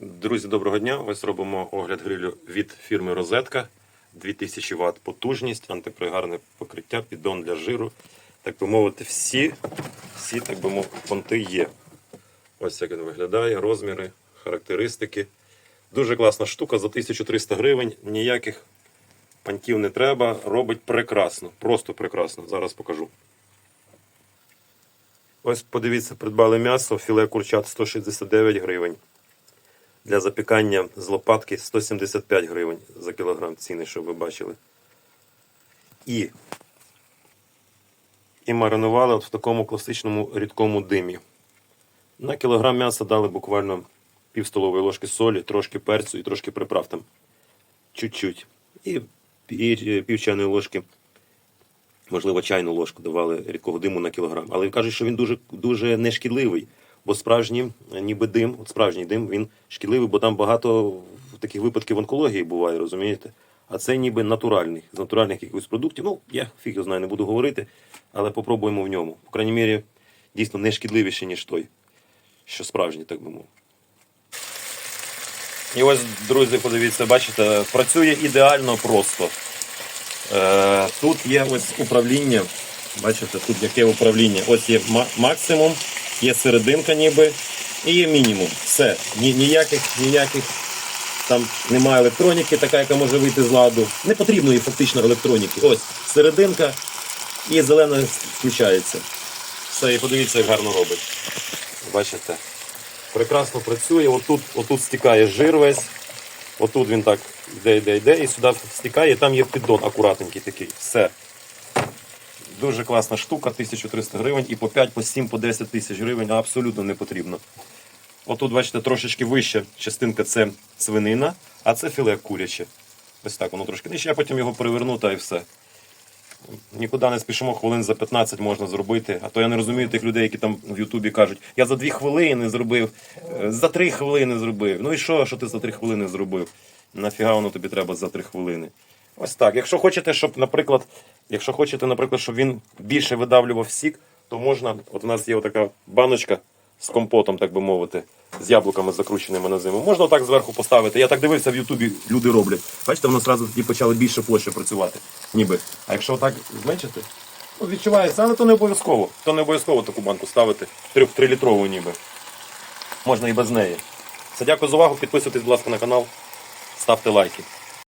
Друзі, доброго дня! Ось робимо огляд грилю від фірми Розетка. 2000 Вт потужність, антипригарне покриття, піддон для жиру. Так би мовити, всі, всі так би мовити, понти є. Ось як він виглядає, розміри, характеристики. Дуже класна штука за 1300 гривень. Ніяких пантів не треба. Робить прекрасно, просто прекрасно. Зараз покажу. Ось подивіться, придбали м'ясо, філе курчат 169 гривень. Для запікання з лопатки 175 гривень за кілограм ціни, щоб ви бачили. І, і маринували от в такому класичному рідкому димі. На кілограм м'яса дали буквально пів столової ложки солі, трошки перцю і трошки приправ там. Чуть-чуть. І, і пів чайної ложки, можливо, чайну ложку давали рідкого диму на кілограм. Але кажуть, що він дуже, дуже нешкідливий. Бо справжній, ніби дим, от справжній дим, він шкідливий, бо там багато таких випадків онкології буває, розумієте? А це ніби натуральний, з натуральних якихось продуктів. Ну, я фіг його знаю, не буду говорити, але попробуємо в ньому. По крайній мірі, дійсно не шкідливіший, ніж той, що справжній, так би мовити. І ось, друзі, подивіться, бачите, працює ідеально просто. Е, тут є ось управління. Бачите, тут яке управління. Ось є максимум, є серединка ніби і є мінімум. Все. Ні, ніяких, ніяких там немає електроніки, така, яка може вийти з ладу. Не потрібної фактично електроніки. Ось серединка і зелена включається. Все, і подивіться, як гарно робить. Бачите? Прекрасно працює. Отут, отут стікає жир весь. Отут він так йде, йде, йде, і сюди стікає, і там є піддон акуратненький такий. Все. Дуже класна штука, 1300 гривень і по 5, по 7, по 10 тисяч гривень абсолютно не потрібно. Отут, бачите, трошечки вища частинка це свинина, а це філе куряче. Ось так воно трошки нижче, а потім його переверну та і все. Нікуди не спішимо, хвилин за 15 можна зробити. А то я не розумію тих людей, які там в Ютубі кажуть, я за 2 хвилини зробив, е, за 3 хвилини зробив. Ну і що, що ти за 3 хвилини зробив? Нафіга воно тобі треба за 3 хвилини? Ось так. Якщо хочете, щоб, наприклад, якщо хочете, наприклад, щоб він більше видавлював сік, то можна. От у нас є така баночка з компотом, так би мовити, з яблуками закрученими на зиму. Можна отак зверху поставити. Я так дивився в Ютубі, люди роблять. Бачите, воно одразу тоді почали більше площі працювати. Ніби. А якщо отак зменшити, ну відчувається, але то не обов'язково. То не обов'язково таку банку ставити. 3-літрову ніби. Можна і без неї. Все, дякую за увагу. Підписуйтесь, будь ласка, на канал, ставте лайки.